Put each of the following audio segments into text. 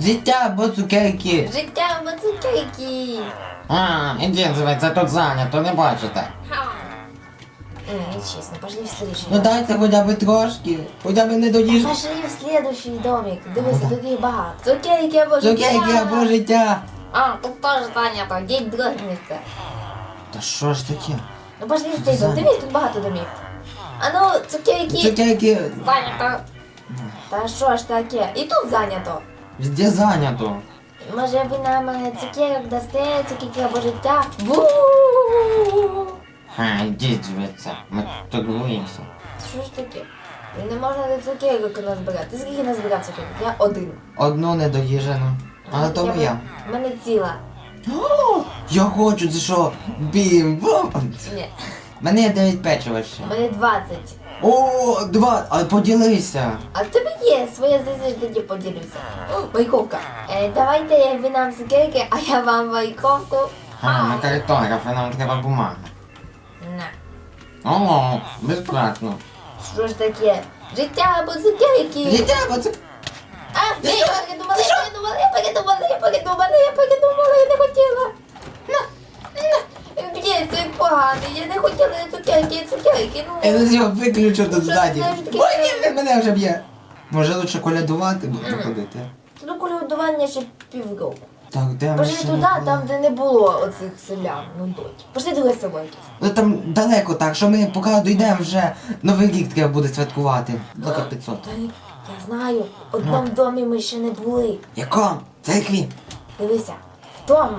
Життя або цукерки. Життя або цукерки. А, іди, це тут зайнято, не бачите. Не, нечестно, пошли в следующий Ну дом. дайте хоча б трошки, хоча б не доїж. Пошли в следующий домик. Дивися, тут їх багато. Цукерки або життя. Цукерки або життя. А, тут теж зайнято. Йдіть в друге місце. Та що ж таке? Ну пошли в цей дом. Дивись, тут багато домів. А ну, цукерки. Цукерки Зайнято. Та що ж таке? І тут зайнято. Де зайнято. Може ви нам цукерок дасте, цукерки або життя? Бу! Ха, йдіть звідси, ми торгуємося. Що ж таке? Не можна до цукерок назбирати. Ти скільки назбирав цукерок? Я один. Одну недоїжену. Але то Я моя. в мене ціла. О, Я хочу, це що? Бім, бом. Ні. Мене є 9 печива ще. В мене 20. О, два, а поділися. А в тебе є своє зайти, тоді поділюся. О, Майковка. Е, давайте ви нам цукерки, а я вам майковку. А, ми картографи, нам треба бумага. На. О, безплатно. Що ж таке? Життя або цукерки. Життя, бо це... А, ні, я передумала, я передумала, я передумала, я передумала, я передумала, я не хотіла. Ні, це погано, я не хотіла цукерки, цукерки, ну. Я зараз його виключу тут Що ззаді. Ой, ні, він мене вже б'є. Може лучше колядувати буду ходити? До колядування ще півроку. Так, де ми Пошли ще туди, не були? там, де не було оцих селян, ну дочь. Пошли село якесь. Ну там далеко так, що ми поки дійдемо вже Новий рік треба буде святкувати. Блока 500. Та я знаю, в одному домі ми ще не були. Яко? Церкві? Дивися, в тому,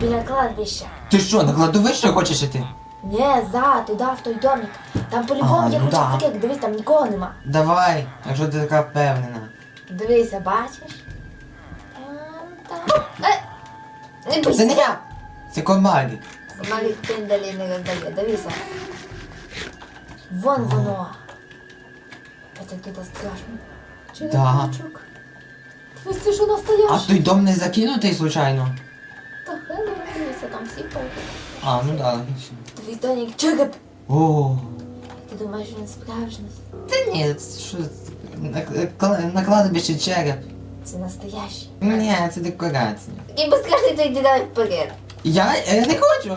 біля кладбища. Ти що, на кладовище хочеш іти? Ні, за, туди, в той домик. Там по-любому А, є ну куча да. дивись, там нікого нема. Давай, якщо ти така впевнена. Дивися, бачиш? Там, там. Е, Не Це не я! Це комарик. Навіть пендалі не роздає, дивися. Вон воно. Оце тут страшно. Черепочок. Дивись, це що А той дом не закинутий случайно? Та там всі повні. А, ну да, логічно. Дивись, Данік, череп. О, Ти думаєш, він справжній? Та ні, це що на, кла- на кладовищі череп. Це настоящий. Ні, це декорація. І безкажний, то йди давай вперед. Я, я не хочу.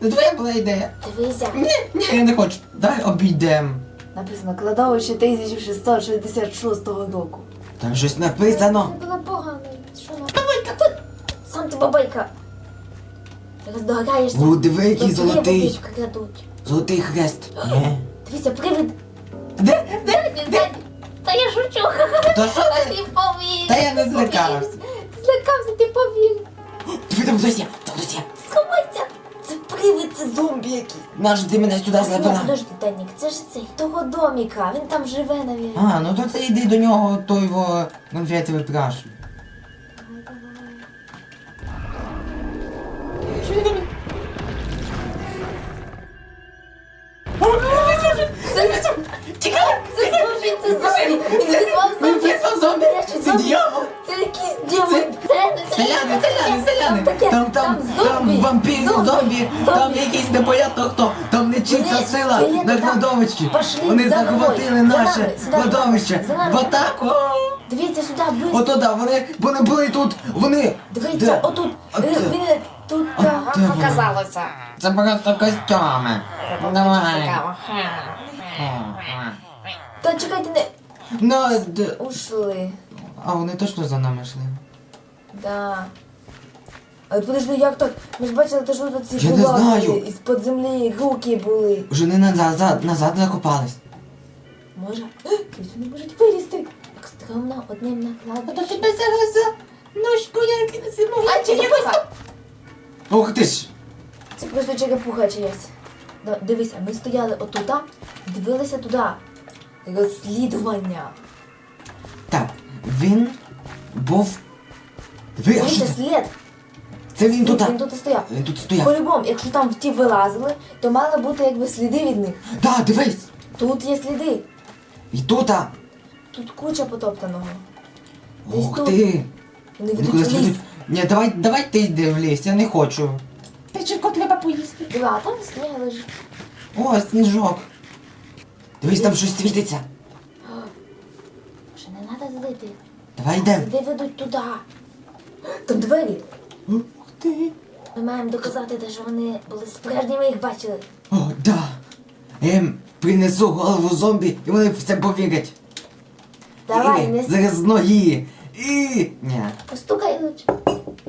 Це твоя була ідея. Дивися. Ні, ні, я не хочу. Давай обійдемо. Написано кладовище 1666 року. Там щось написано. Це було погано. Що нам? Бабайка, тут! Сам ти бабайка. Зараз догадаєшся. Диви, який золотий. крадуть. Золотий хрест. Ні. Дивися, привид. Де? Де? Де? Та я шучу. Та що ти? ти повір. Та я не злякався. Злякався, ти повір. Диви, там хтось є, там хтось є. Сховайся. Це привид, це зомбі якийсь. Наш ти мене сюди Ні, завела. Подожди, Танік, це ж цей того доміка. Він там живе, навіть. А, ну то це йди до нього, то його конфети випрашуй. Це зомбі, це зомбі! Він назвав Він зомбі! зомбі! Це дьявол! Це якийсь дьявол! Це Селяни, селяни, селяни! таке, Там, там, там зомбі, вампіри, зомбі, там якийсь непонятно хто, там нечиста Вони сила скелети на там. кладовищі. Пошли Вони за мною, захватили за наше нами, кладовище. за нами. В атаку! Дивіться сюди, близько! Ото да, вони, вони були тут, вони... Дивіться, Де? отут! А Е? Він тут А ага, де вони? показалося! Це просто костюми. Давай. Цікаво. Ха. Та чекайте, не Ну, д- ушли. а вони точно за нами йшли? Да. А подожди, як так? Ми ж бачили, те, що тут ці Я не знаю. із-під землі руки були. Вже не назад, назад, закопались. Може? Люди не можуть вилізти. Так стрьомно одним накладом. зараз за ножку я не зиму. А черепуха! Ух ти ж! Це просто черепуха чиясь. Да, дивися, ми стояли отуда, дивилися туди. Розслідування. Так, він був. Ви, а що це? слід. Це він тут. Він тут і стояв. Він тут стояв. По-любому, якщо там в ті вилазили, то мали бути якби сліди від них. Да, дивись! Тут є сліди. І тут. а. Тут куча потоптаного. Десь Ух тут. ти! Вони ведуть кудись в ліс. ведуть. Ні, давай, давай ти йди в ліс, я не хочу. Печенько треба поїсти. Дива, а там сніг лежить. О, сніжок. Дивись, там щось світиться. Ще не треба злити. Давай йдемо. Де ведуть туди? Там двері. Ух ти. Ми маємо доказати, те, що вони були справжні, ми їх бачили. О, да. Ем, принесу голову зомбі, і вони все повірять. Давай, не Зараз ноги. І... Ні. постукай лучше.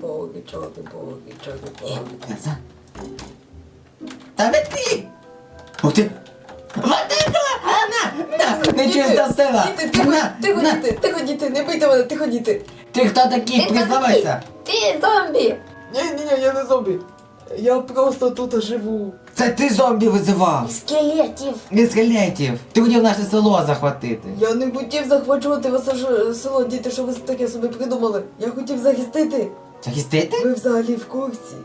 Боги, чоги, боги, чоги, боги. За. Та відкрий! Ух ти! На! Нечиста сила! Діти, тихо, На! тихо, На! діти, тихо, діти, не бийте мене, тихо, діти. Ти хто такий? Признавайся! Ти зомбі! Ні, ні, ні, я не зомбі. Я просто тут живу. Це ти зомбі визивав! Скелетів! Із скелетів! Ти хотів наше село захватити! Я не хотів захвачувати ваше ж- село, діти, що ви таке собі придумали. Я хотів захистити. Захистити? Ви взагалі в курсі.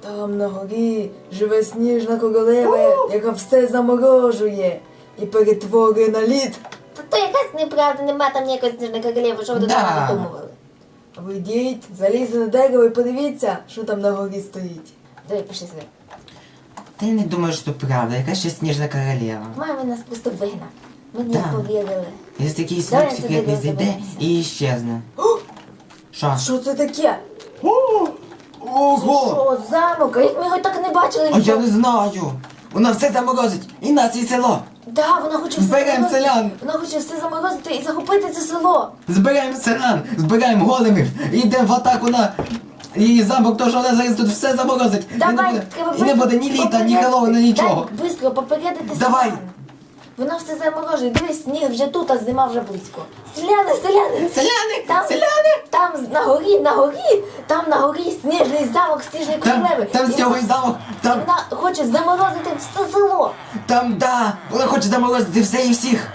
Там на горі живе сніжна королева, яка все заморожує і перетворює на лід. Та то якась неправда, нема там ніякої сніжної королеви, що ви до Да. того надумували. Ви йдіть, залізьте на дерево і подивіться, що там на горі стоїть. Давай, пиши сюди. Та я не думаю, що це правда, яка ще сніжна королева. Мама нас просто вигнав. Ми не Да. повірили. Із такий Давай секретний зайде і щезне. Що? Що це таке? Ого! О, замок, а як ми його так не бачили? А я не знаю! Вона все заморозить! І нас, і село! Да, вона хоче все Зберемо заморозити. селян! Вона хоче все заморозити і захопити це село. Збираємо селян, збираємо големів, йдемо в атаку на її замок, то що вона зараз тут все заморозить. і не Давай, буде, треба і не буде ні літа, ні Хеллоуіна, нічого. Так, швидко попередити Давай. селян. Вона все заморожує. Дивись, сніг вже тут, а зима вже близько. Селяни, селяни! Селяни! Там, Селяни! там на горі, на горі, там на горі сніжний замок сніжної Там, королеви. там І сьогодні замок, там, Вона хоче заморозити все село. там, да, вона хоче заморозити все і всіх.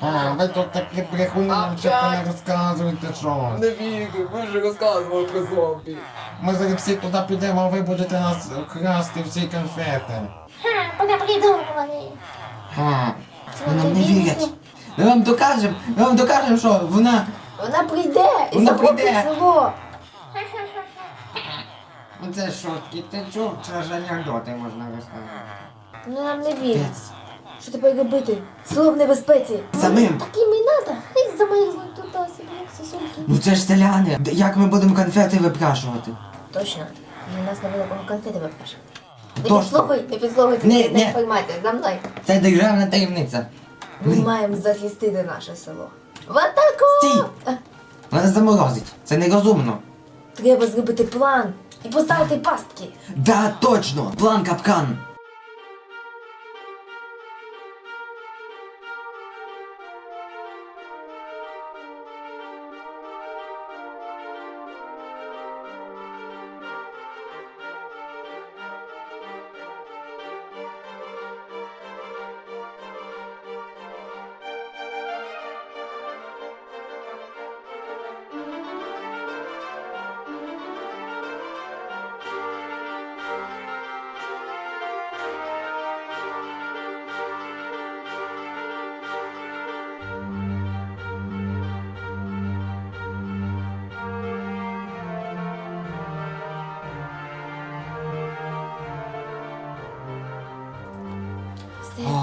А, ви тут такі брехуни нам ще не розказуєте що. Не вірю, ви ж розказували про зомбі. Ми зараз всі туди підемо, а ви будете нас красти всі конфети. Ха, поки придумали. А, ви нам не вірять. Ми вам докажемо, ми вам докажемо, що вона... Вона прийде і Вона захопить прийде. село. Це шутки, ти чув, чи ж анекдоти можна розказати. Ну нам не вірять. Що тепер робити? Село в небезпеці. Самим. Таким і надо. Хай замерзнуть тут собі сосульки. Ну це ж селяни. Д- Як ми будемо конфети випрашувати? Точно. Для нас не буде кого конфети випрашувати. Не Точно. підслухай, не підслухай, не, Ні, секретна ні. За мною. Це державна таємниця. Ми Ні. маємо захистити наше село. В атаку! Стій! Вона заморозить. Це нерозумно. Треба зробити план і поставити пастки. Да, точно! План капкан.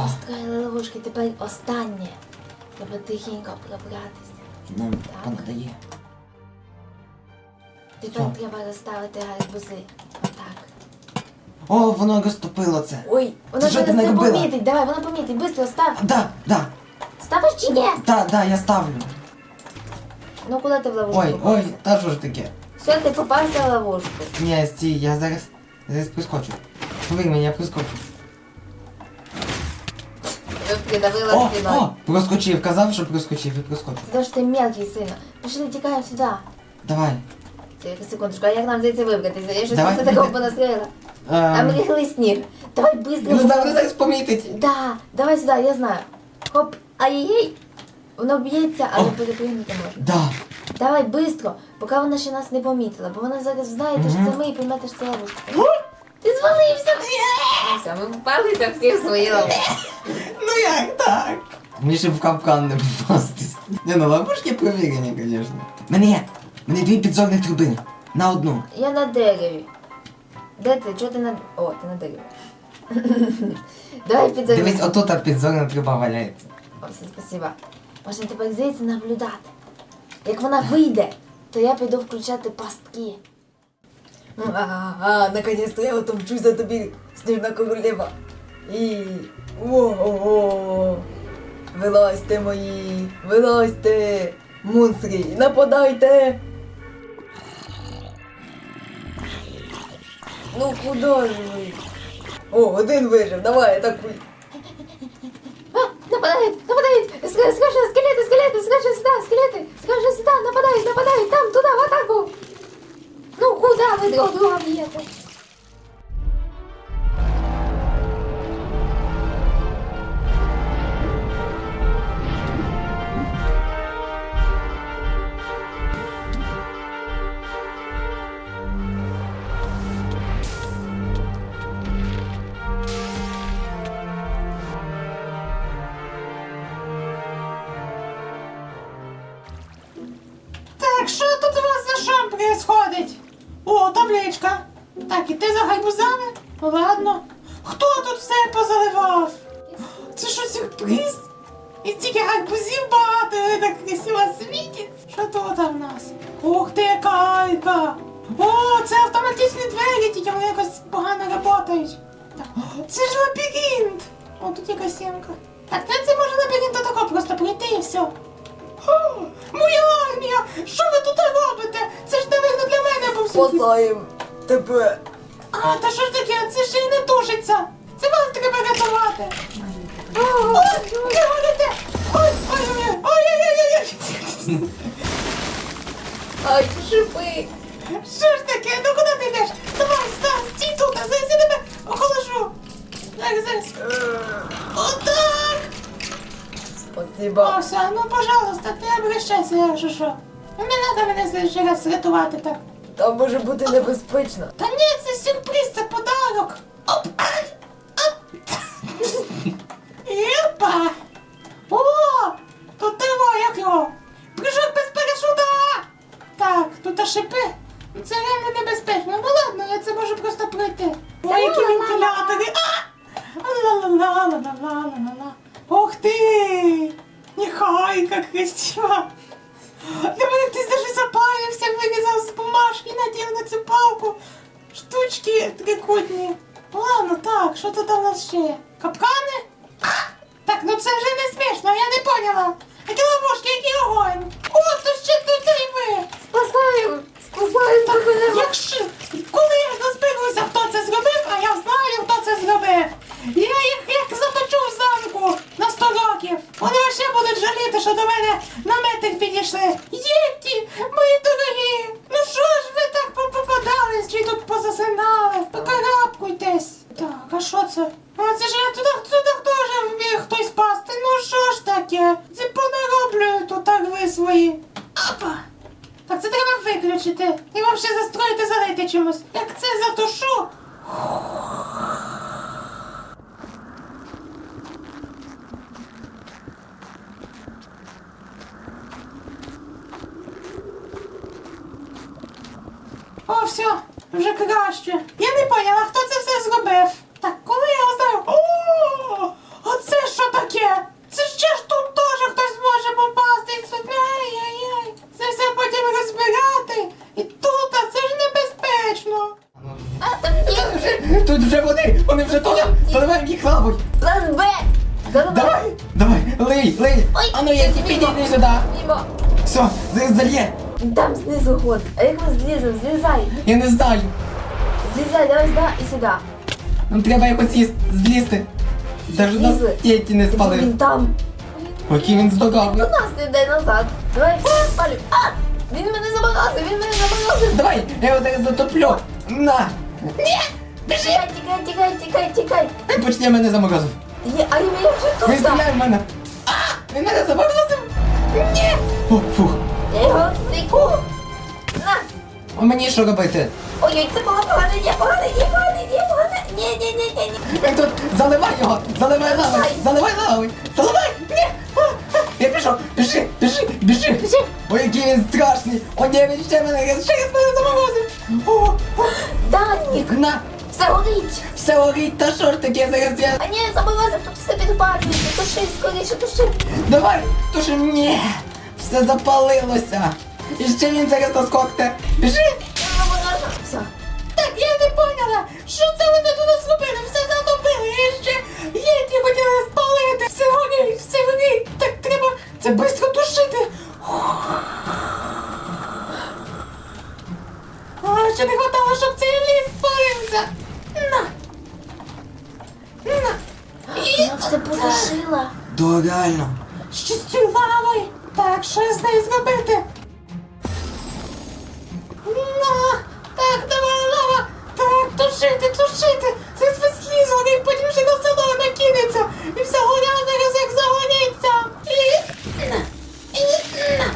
Все, О. тепер останнє. Треба тихенько пробратися. Нам Так. понадає. Тепер треба розставити гарбузи. Отак. О, воно розтопило це. Ой, вона Це що ти зараз не наробила? помітить. Давай, вона помітить. Быстро став. Да, да, Ставиш чи ні? да, да, я ставлю. Ну куди ти в ловушку Ой, попався? ой, та що ж таке? Все, ти попався в ловушку. Ні, стій, я зараз, зараз прискочу. Повір мені, я прискочу. Ви придавила О, спиною. о, проскочив, казав, що проскочив і проскочив. Тому що ти мелкий сильно. Пішли, тікаємо сюди. Давай. Тільки секундочку, а як нам звідси вибратися? Я щось Давай, просто такого іди. понастроїла. Там Ем, ріхлий сніг. Давай быстро. ну, вона зараз помітить. Да, давай сюди, я знаю. Хоп, ай-яй-яй. Воно б'ється, але О. перепригнути може. Да. Давай быстро, поки вона ще нас не помітила, бо вона зараз знає, що це ми і поймете, що це ловушка. Ти звалився! Ну все, ми попалися всі в свої ловушки. Ну як так? Мені ще в капкан не попастись. Не, ну ловушки провірені, звісно. Мене є. Мене дві підзорних труби. На одну. Я на дереві. Де ти? Чого ти на. О, ти на дереві. Давай підзорни. Дивись, отут та підзорна труба валяється. О, все, спасибо. Можна тепер звідси наблюдати. Як вона вийде, то я піду включати пастки. А, наконец-то я отомчусь за тобі, сніжна королева. І. Ого! Вилазьте мої! Вилазьте! Монстри! Нападайте! Ну куди ж ви? О, один вижив, давай, атакуй! Нападають, нападають! Скажи, скелети, скелети, скажи сюди, скелети! Скажи сюди, нападають, нападають, там, туди, в атаку! Ну куди ви друг друга б'єте? Гайбузами? Ладно. Хто тут все позаливав? Це що, сюрприз? І стільки гарбузів багато, вони так красиво світять. Що тут там в нас? Ух ти, яка! О, це автоматичні двері, тільки вони якось погано працюють. Це ж лабіринт! О, тут якась сімка. Так, ну це може лабіринт тако просто прийти і все. Моя армія! Що ви тут робите? Це ж напевно для мене був сюрприз. Спасаєм тебе! А, та що ж таке? Це ще й не тушиться. Це вас треба рятувати. Ой, не горите! Ой, ой, ой, ой, ой, ой, ой. Ай, шипи! Що ж таке? Ну куди ти йдеш? Давай, став, стій тут, а зараз я тебе охолоджу. Зараз, зараз. Отак. Спасибо! О, все, ну, пожалуйста, ти обращайся, якщо що. Ну, Не треба мене следующий раз рятувати так. Там може бути небезпечно. Та ні, це сюрприз, це подарок. Оп! Ай! Оп! Єпа! О! Тут триво, як його? Прыжок без парашута! Так, тут аж шипи. Це реально небезпечно. Ну ладно, я це можу просто пройти. Ой, які вентилятори! Ла-ла-ла-ла-ла-ла-ла-ла. Ух ти! Нехай, як красиво! Для мене хтось даже запарився, вирізав з бумажки, надів на цю палку. Штучки трикутні. Ладно, так, що тут у нас ще є? Капкани? Так, ну це вже не смішно, я не поняла. Які ловушки, який огонь? О, то ще тут і ви! Спасаю! Спасаю тебе! Якщо коли я розберуся, хто це зробив, а я знаю, хто це зробив. Я їх як заточу в замку на 100 років. Вони ще будуть жаліти, що до мене на метр підійшли. Єті, мої дорогі, ну що ж ви так чи тут позасинали? Покарабкуйтесь. Так, а що це? А це ж я туди, туди теж вміг хтось пасти. Ну що ж таке? Це понароблюю тут так ви свої. Опа! Так це треба виключити. І вам ще застроїти залити чимось. Як це затушу. О, все, вже краще. Я не поняла, хто це все зробив. Так, коли я узнаю. О, а це що таке? Це ще ж тут теж хтось може попасти. Це- Ай-яй-яй. Це все потім розбирати. І тут, а це ж небезпечно. А там є вже Тут вже вони, вони вже тут. Заливаємо їх лавою. план Б! Давай, давай, лий, лий. Ой, А ну я підійди сюди. Мімо! Все, зальє. Там знизу ход. А як ми зліземо? Злізай! Я не знаю. Злізай, давай сюди і сюди. Нам треба якось з'їс- злізти. Даже нас Злізли. тіті не спали. він там. Який він здоровий. До нас не назад. Давай спалю. А! Він мене заморозив, він мене заморозив. Давай, я його зараз затоплю. На. Тікай, тікай, тікай, тікай, тікай. Хай почне мене заморозив. Є, а я вже Він тут. стріляє в мене. А, він мене заморозив. Ні. О, фух. Я його втеку. На. А мені що робити? Ой-ой, це було погано, є погано, є погано, є погано. Ні, ні, ні, ні, ні. Він тут заливай його, заливай лавою, заливай лавою, заливай! Ні! А, Я пішов, біжи, біжи, біжи! Біжи. Ой, який він страшний! О, ні, він ще мене, ще раз мене заморозив! О, о, Данік, на, все горить. все горить, та що ж таке зараз я... А ні, заморозив, тут все підпалюється. Туши, скоріше, туши. Давай, туши, ні! Все запалилося! І ще він зараз наскокне! Біжи! Все. Так, я не поняла, що це вони тут зробили, все затопили, і ще єті хотіли спалити, все горить, все горить, так треба це швидко тушити. А, ще не хватало, щоб цей ліс спалився. На! На! І Вона все потушила. То реально. з. Так, що з нею зробити? На! Так, давай лава! Так, тушити, тушити! Це слізо, потім ще на село накинеться! І вся горя зараз як загоріться!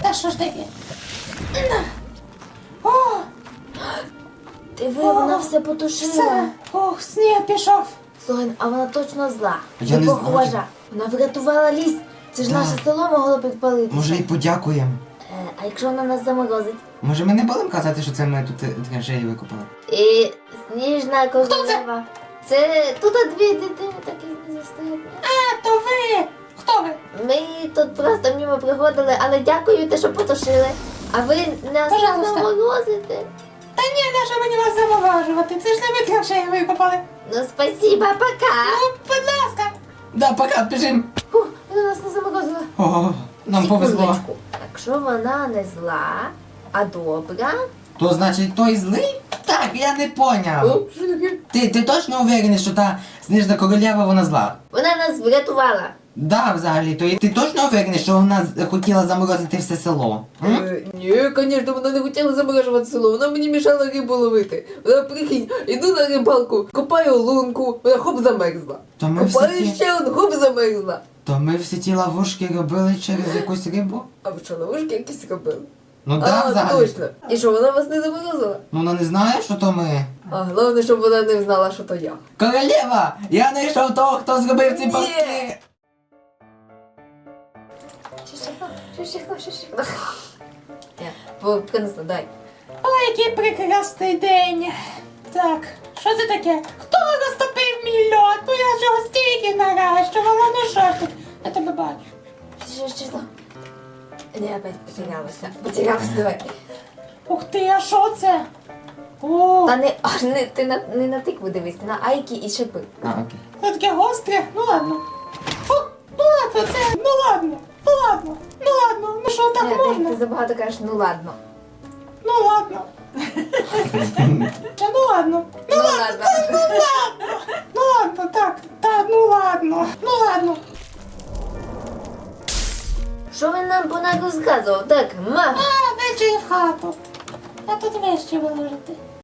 Та що ж таке? О! Диви, вона все потушила. Все! Ох, сніг пішов! Слухай, а вона точно зла. Я не похожа. знаю. Вона врятувала ліс. Це ж Так. наше село могло підпалитися. Може і подякуємо. Е, а якщо вона нас заморозить? Може ми не будемо казати, що це ми тут е, траншеї викопали? І сніжна королева. Це тут дві дитини такі не застають. А, то ви! Хто ви? Ми тут просто мимо приходили, але дякую те, що потушили. А ви нас не Пожалуйста. заморозите. Та ні, нащо мені вас заморажувати? Це ж не ви траншеї викопали. Ну спасіба, пока. Ну, будь ласка! Да, пока, біжим! Вона нас не заморозила. О, нам повезло. Секундочку. Якщо вона не зла, а добра, То значить той злий? Так, я не поняв. що таке? Ти, ти точно уверений, що та сніжна королева вона зла? Вона нас врятувала. Да, взагалі, то і ти точно уверений, що вона з- хотіла заморозити все село? М? Е, Ні, звісно, вона не хотіла заморажувати село, вона мені мішала рибу ловити. Вона прикинь, іду на рибалку, копаю лунку, вона хоп замерзла. То ми всі Копаю ті, ще хоп замерзла. То ми всі ті ловушки робили через якусь рибу? А ви що, ловушки якісь робили? Ну да, а, взагалі. точно. І що, вона вас не заморозила? Ну вона не знає, що то ми. А головне, щоб вона не знала, що то я. Королева! Я знайшов того, хто зробив ці Ні. пастки! Бо принесла, дай. Ой, який прекрасний день. Так, що це таке? Хто розтопив мій льод? Ну я ж його стільки наращувала, ну що ж тут? Я тебе бачу. Що, що, що? Не, опять потерялася. Потерялася, давай. Ух ти, а що це? О, Та не, аж не, ти на, не на тикву дивись, ти на айки і шипи. А, окей. це таке гостре? Ну ладно. О, ну ладно, це, ну ладно, ну ладно, ну ладно, ну що так Не, ти, можна? ти забагато кажеш, ну ладно. Ну ладно. Та ну ладно. Ну ладно. Ну ладно, так, так, ну ладно, ну ладно. Що він нам понад розказував? Так, ма. А, вечір в хату. А тут вещі виложити.